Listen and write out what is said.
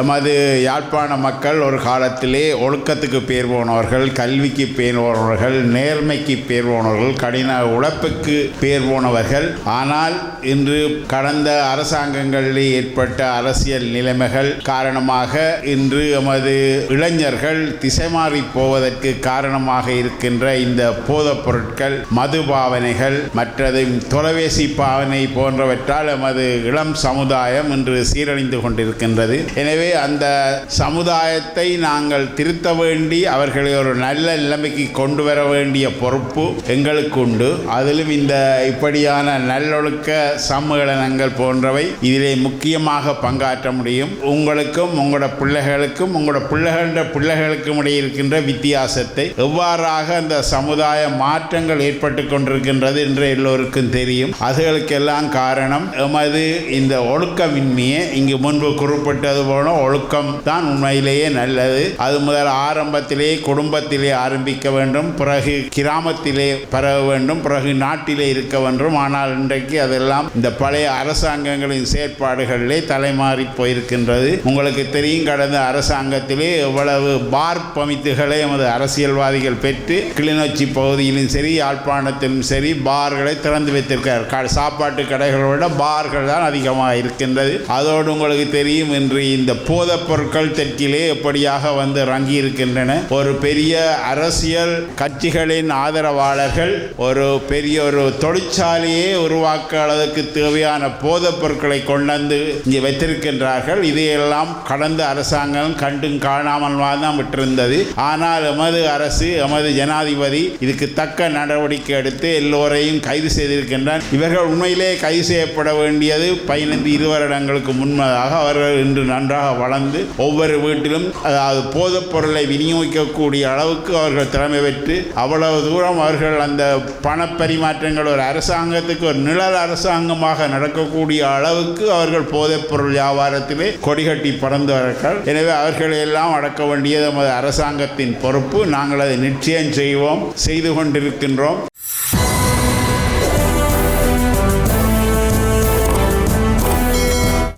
எமது யாழ்ப்பாண மக்கள் ஒரு காலத்திலே ஒழுக்கத்துக்கு பேர் போனவர்கள் கல்விக்கு பேர் போனவர்கள் நேர்மைக்கு பேர் போனவர்கள் கடின உழைப்புக்கு பேர் போனவர்கள் ஆனால் இன்று கடந்த அரசாங்கங்களில் ஏற்பட்ட அரசியல் நிலைமைகள் காரணமாக இன்று எமது இளைஞர்கள் திசை மாறி போவதற்கு காரணமாக இருக்கின்ற இந்த போதைப் பொருட்கள் மது பாவனைகள் மற்றது தொலைபேசி பாவனை போன்றவற்றால் எமது இளம் சமுதாயம் இன்று சீரழிந்து கொண்டிருக்கின்றது. எனவே அந்த சமுதாயத்தை நாங்கள் திருத்த வேண்டி அவர்களை ஒரு நல்ல நிலைமைக்கு கொண்டு வர வேண்டிய பொறுப்பு எங்களுக்கு உண்டு. அதிலும் இந்த இப்படியான நல்லொழுக்க சம்மேளனங்கள் போன்றவை இதிலே முக்கியமாக பங்காற்ற முடியும். உங்களுக்கும் உங்களோட பிள்ளைகளுக்கும் உங்களோட பிள்ளைகள பிள்ளைகளுக்கும் இடையே இருக்கின்ற வித்தியாசத்தை எவ்வாறாக அந்த சமுதாய மாற்றங்கள் ஏற்பட்டு கொண்டிருக்கின்றது என்று எல்லோருக்கும் தெரியும். அதுகளுக்கெல்லாம் காரணம் எமது இந்த ஒழுக்கமின்மையே இங்கு முன்பு குறிப்பிட்டது போல ஒழுக்கம் தான் உண்மையிலேயே நல்லது. அது முதல் ஆரம்பத்திலே குடும்பத்திலே ஆரம்பிக்க வேண்டும். பிறகு கிராமத்திலே பரவ வேண்டும். பிறகு நாட்டிலே இருக்க வேண்டும். ஆனால் இன்றைக்கு அதெல்லாம் இந்த பழைய அரசாங்கங்களின் செயற்பாடுகளிலே தலைமாறி போயிருக்கின்றது. உங்களுக்கு தெரியும் கடந்த அரசாங்கத்திலே எவ்வளவு பார் பமித்துகளை எமது அரசியல்வாதிகள் பெற்று கிளிநொச்சி பகுதியிலும் சரி யாழ்ப்பாணத்திலும் சரி பார்களை திறந்து வைத்திருக்கிறார். சாப்பாட்டு கடைகளை விட பார்கள் தான் அதிகமாக இருக்கின்றது. அதோடு உங்களுக்கு தெரியும் இன்று இந்த போதைப் பொருட்கள் தெற்கிலே எப்படியாக வந்து இறங்கி இருக்கின்றன ஒரு பெரிய அரசியல் கட்சிகளின் ஆதரவாளர்கள் ஒரு பெரிய ஒரு தொழிற்சாலையை உருவாக்க அளவுக்கு தேவையான போதைப் பொருட்களை கொண்டு இங்கே வைத்திருக்கின்றார்கள். இதையெல்லாம் கடந்த அரசாங்கம் கண்டும் காணாமல் தான் விட்டிருந்தது. ஆனால் எமது அரசு எமது ஜனாதிபதி இதுக்கு தக்க நடவடிக்கை எடுத்து எல்லோரையும் கைது செய்திருக்கின்றார். இவர்கள் உண்மையிலே கைது செய்யப்பட வேண்டியது பதினைந்து இரு வருடங்களுக்கு முன்னதாக அவர்கள் இன்று நன்றாக வளர்ந்து ஒவ்வொரு வீட்டிலும் அதாவது போதைப் பொருளை விநியோகிக்கக்கூடிய அளவுக்கு அவர்கள் திறமை பெற்று அவ்வளவு தூரம் அவர்கள் அந்த பண பரிமாற்றங்கள் ஒரு அரசாங்கத்துக்கு ஒரு நிழல் அரசாங்கமாக நடக்கக்கூடிய அளவுக்கு அவர்கள் போதைப் பொருள் வியாபாரத்திலே கொடிகட்டி பறந்தவர்கள் எனவே அவர்களை எல்லாம் அடக்க வேண்டியது நமது அரசாங்கத்தின் பொறுப்பு. நாங்கள் அதை நிச்சயம் செய்வோம் செய்து கொண்டிருக்கின்றோம்.